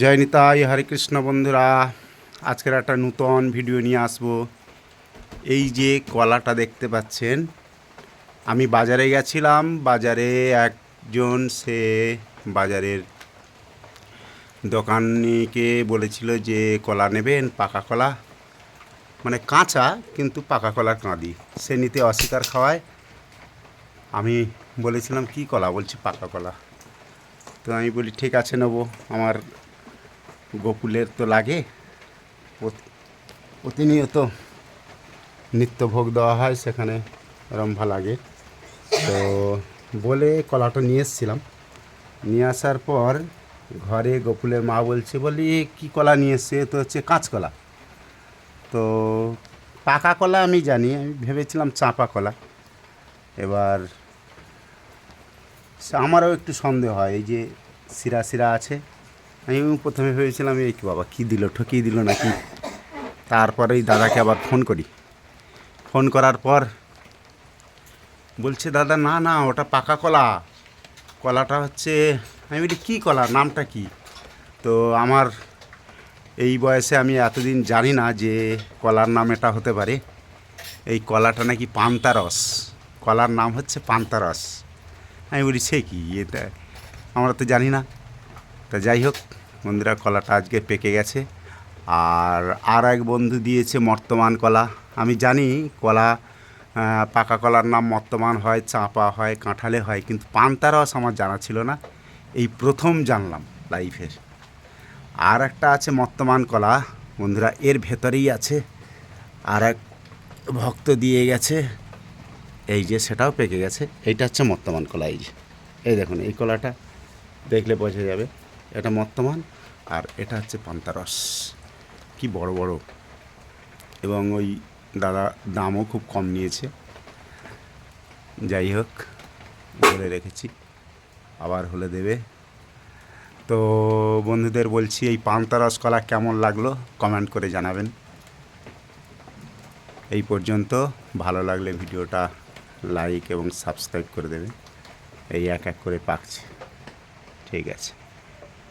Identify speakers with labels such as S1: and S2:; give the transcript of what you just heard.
S1: জয় নিতাই, হরে কৃষ্ণ বন্ধুরা। আজকের একটা নূতন ভিডিও নিয়ে আসব। এই যে কলাটা দেখতে পাচ্ছেন, আমি বাজারে গেছিলাম। বাজারে একজন সে বাজারের দোকানিকে বলেছিল যে, কলা নেবেন, পাকা কলা? মানে কাঁচা, কিন্তু পাকা কলার কাঁদি। সে নিতে অস্বীকার খাওয়ায় আমি বলেছিলাম, কি কলা? বলছি, পাকা কলা। তো আমি বলি, ঠিক আছে, নেব। আমার গোকুলের তো লাগে। প্রতিনিয়ত নিত্য ভোগ দেওয়া হয়, সেখানে রম্ভা লাগে। তো বলে কলাটা নিয়ে এসেছিলাম। নিয়ে আসার পর ঘরে গোকুলের মা বলছে, বলি, কি কলা নিয়ে এসছে? তো হচ্ছে কাঁচকলা তো পাকা কলা আমি জানি, আমি ভেবেছিলাম চাঁপা কলা। এবার আমারও একটু সন্দেহ হয়, এই যে শিরা শিরা আছে আমি প্রথমে ভেবেছিলাম, এই কি বাবা, কী দিল ঠকিয়ে দিল নাকি? তারপরেই দাদাকে আবার ফোন করি। ফোন করার পর বলছে, দাদা, না না, ওটা পাকা কলা। কলাটা হচ্ছে, আমি বলি, কী কলা, নামটা কি? তো আমার এই বয়সে আমি এতদিন জানি না যে কলার নাম এটা হতে পারে। এই কলাটা নাকি পান্তারস। কলার নাম হচ্ছে পান্তারস। আমি বলি, সে কি? এটা আমরা তো জানি না। তা যাই হোক, বন্ধুরা, কলাটা আজকে পেকে গেছে। আর আর এক বন্ধু দিয়েছে মর্তমান কলা। আমি জানি কলা পাকা কলার নাম মর্তমান হয়, চাঁপা হয়, কাঁঠালে হয়, কিন্তু পান্তারস আমার জানা ছিল না। এই প্রথম জানলাম লাইফের আর একটা আছে মর্তমান কলা, বন্ধুরা, এর ভেতরেই আছে। আর এক ভক্ত দিয়ে গেছে, এই যে সেটাও পেকে গেছে। এইটা হচ্ছে মর্তমান কলা, এই যে। এই দেখুন, এই কলাটা দেখলে বোঝা যাবে। এটা মর্তমান আর এটা হচ্ছে পান্তারস। কি বড় বড়। এবং ওই দাদা দামও খুব কম নিয়েছে। যাই হোক, বলে রেখেছি। আবার হলে দেবে। তো বন্ধুদের বলছি, এই পান্তারস কলা কেমন লাগল কমেন্ট করে জানাবেন। এই পর্যন্ত ভালো লাগলে ভিডিওটা লাইক এবং সাবস্ক্রাইব করে দেবে এই এক এক করে পাকছে। ঠিক আছে।